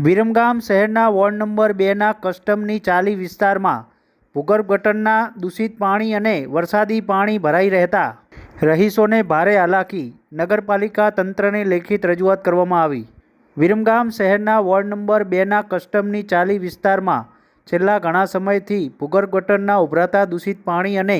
વિરમગામ શહેરના ward number બેના કસ્ટમની ચાલી વિસ્તારમાં ભૂગર્ભ ગટરના દૂષિત પાણી અને વરસાદી પાણી ભરાઈ રહેતા રહીશોને ભારે હાલાકી નગરપાલિકા તંત્રને લેખિત રજૂઆત કરવામાં આવી. વિરમગામ શહેરના વોર્ડ નંબર બેના કસ્ટમની ચાલી વિસ્તારમાં છેલ્લા ઘણા સમયથી ભૂગર્ભ ગટરના ઉભરાતા દૂષિત પાણી અને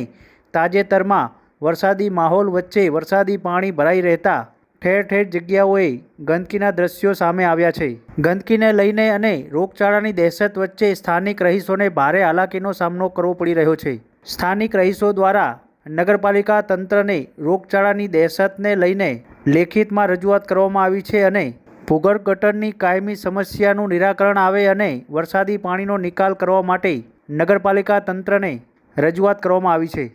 તાજેતરમાં વરસાદી માહોલ વચ્ચે વરસાદી પાણી ભરાઈ રહેતા ઠેર ઠેર જગ્યાઓએ ગંદકીના દ્રશ્યો સામે આવ્યા છે. ગંદકીને લઈને અને રોગચાળાની દહેશત વચ્ચે સ્થાનિક રહીશોને ભારે હાલાકીનો સામનો કરવો પડી રહ્યો છે. સ્થાનિક રહીશો દ્વારા નગરપાલિકા તંત્રને રોગચાળાની દહેશતને લઈને લેખિતમાં રજૂઆત કરવામાં આવી છે અને ભૂગર્ભ ગટરની કાયમી સમસ્યાનું નિરાકરણ આવે અને વરસાદી પાણીનો નિકાલ કરવા માટે નગરપાલિકા તંત્રને રજૂઆત કરવામાં આવી છે.